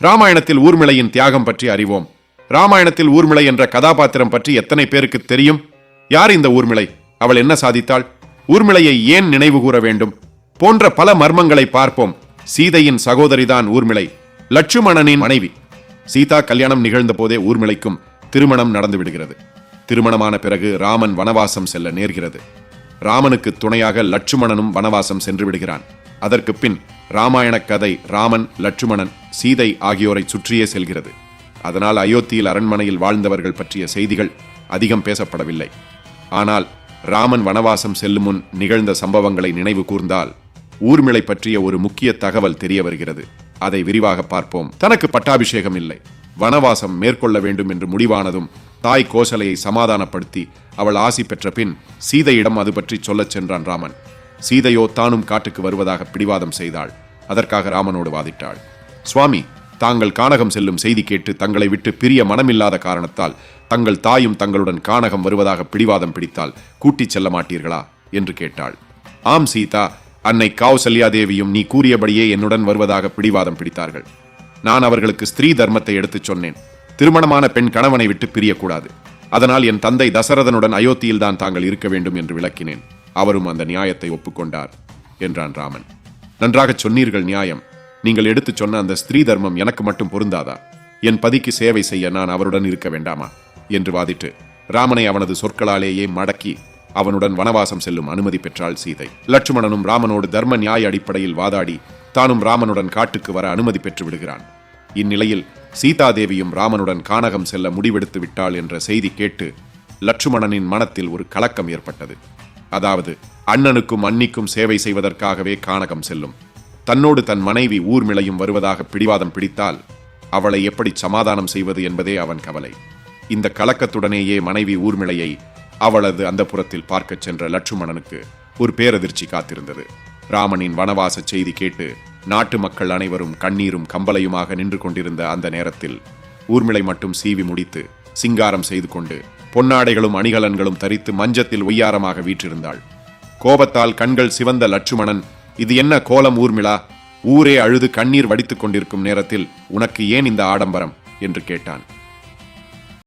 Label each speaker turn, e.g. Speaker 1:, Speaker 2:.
Speaker 1: ராமாயணத்தில் ஊர்மிளையின் தியாகம் பற்றி அறிவோம். ராமாயணத்தில் ஊர்மிளை என்ற கதாபாத்திரம் பற்றி எத்தனை பேருக்கு தெரியும்? யார் இந்த ஊர்மிளை? அவள் என்ன சாதித்தாள்? ஊர்மிளையை ஏன் நினைவு கூற வேண்டும்? போன்ற பல மர்மங்களை பார்ப்போம். சீதையின் சகோதரிதான் ஊர்மிளை. லட்சுமணனின் மனைவி. சீதா கல்யாணம் நிகழ்ந்த போதே ஊர்மிளைக்கும் திருமணம் நடந்து விடுகிறது. திருமணமான பிறகு ராமன் வனவாசம் செல்ல நேர்கிறது. ராமனுக்கு துணையாக லட்சுமணனும் வனவாசம் சென்று விடுகிறான். அதற்கு பின் ராமாயண கதை ராமன் லட்சுமணன் சீதை ஆகியோரை சுற்றியே செல்கிறது. அதனால் அயோத்தியில் அரண்மனையில் வாழ்ந்தவர்கள் பற்றிய செய்திகள் அதிகம் பேசப்படவில்லை. ஆனால் ராமன் வனவாசம் செல்லும் முன் நிகழ்ந்த சம்பவங்களை நினைவு கூர்ந்தால் ஊர்மிளை பற்றிய ஒரு முக்கிய தகவல் தெரிய வருகிறது. அதை விரிவாக பார்ப்போம். தனக்கு பட்டாபிஷேகம் இல்லை. வனவாசம் மேற்கொள்ள வேண்டும் என்று முடிவானதும் தாய் கோசலையை சமாதானப்படுத்தி அவள் ஆசி பெற்ற பின் சீதையிடம் அது பற்றி சொல்லச் சென்றான் ராமன். சீதையோ தானும் காட்டுக்கு வருவதாக பிடிவாதம் செய்தாள். அதற்காக ராமனோடு வாதிட்டாள். சுவாமி தாங்கள் கானகம் செல்லும் செய்தி கேட்டு தங்களை விட்டு பிரிய மனமில்லாத காரணத்தால் தங்கள் தாயும் தங்களுடன் கானகம் வருவதாக பிடிவாதம் பிடித்தால் கூட்டிச் செல்ல மாட்டீர்களா? என்று கேட்டாள். ஆம் சீதா. அன்னை கௌசல்யா தேவியும் நீ கூறியபடியே என்னுடன் வருவதாக பிடிவாதம் பிடித்தார்கள். நான் அவர்களுக்கு ஸ்திரீ தர்மத்தை எடுத்துச் சொன்னேன். திருமணமான பெண் கணவனை விட்டு பிரியக்கூடாது. அதனால் என் தந்தை தசரதனுடன் அயோத்தியில் தான் தாங்கள் இருக்க வேண்டும் என்று விளக்கினேன். அவரும் அந்த நியாயத்தை ஒப்புக்கொண்டார் என்றான் ராமன். நன்றாகச் சொன்னீர்கள் நியாயம். நீங்கள் எடுத்துச் சொன்ன அந்த ஸ்திரீ தர்மம் எனக்கு மட்டும் பொருந்தாதா? என் பதிக்கு சேவை செய்ய நான் அவருடன் இருக்க வேண்டாமா? என்று வாதிட்டு ராமனை அவனது சொற்களாலேயே மடக்கி அவனுடன் வனவாசம் செல்லும் அனுமதி பெற்றாள் சீதை. லட்சுமணனும் ராமனோடு தர்ம நியாய அடிப்படையில் வாதாடி தானும் ராமனுடன் காட்டுக்கு வர அனுமதி பெற்று விடுகிறான். இந்நிலையில் சீதாதேவியும் ராமனுடன் கானகம் செல்ல முடிவெடுத்து விட்டாள் என்ற செய்தி கேட்டு லட்சுமணனின் மனத்தில் ஒரு கலக்கம் ஏற்பட்டது. அதாவது அண்ணனுக்கும் அன்னிக்கும் சேவை செய்வதற்காகவே கானகம் செல்லும். தன்னோடு தன் மனைவி ஊர்மிளையும் வருவதாக பிடிவாதம் பிடித்தால் அவளை எப்படி சமாதானம் செய்வது என்பதே அவன் கவலை. இந்த கலக்கத்துடனேயே மனைவி ஊர்மிளையை அவளது அந்த புறத்தில் பார்க்கச் சென்ற லட்சுமணனுக்கு ஒரு பேரதிர்ச்சி காத்திருந்தது. ராமனின் வனவாச செய்தி கேட்டு நாட்டு மக்கள் அனைவரும் கண்ணீரும் கம்பலையுமாக நின்று கொண்டிருந்த அந்த நேரத்தில் ஊர்மிளை மட்டும் சீவி முடித்து சிங்காரம் செய்து கொண்டு பொன்னாடைகளும் அணிகலன்களும் தரித்து மஞ்சத்தில் ஒய்யாரமாக வீற்றிருந்தாள். கோபத்தால் கண்கள் சிவந்த லட்சுமணன் இது என்ன கோலம் ஊர்மிளா? ஊரே அழுது கண்ணீர் வடித்துக் கொண்டிருக்கும் நேரத்தில் உனக்கு ஏன் இந்த ஆடம்பரம்? என்று கேட்டான்.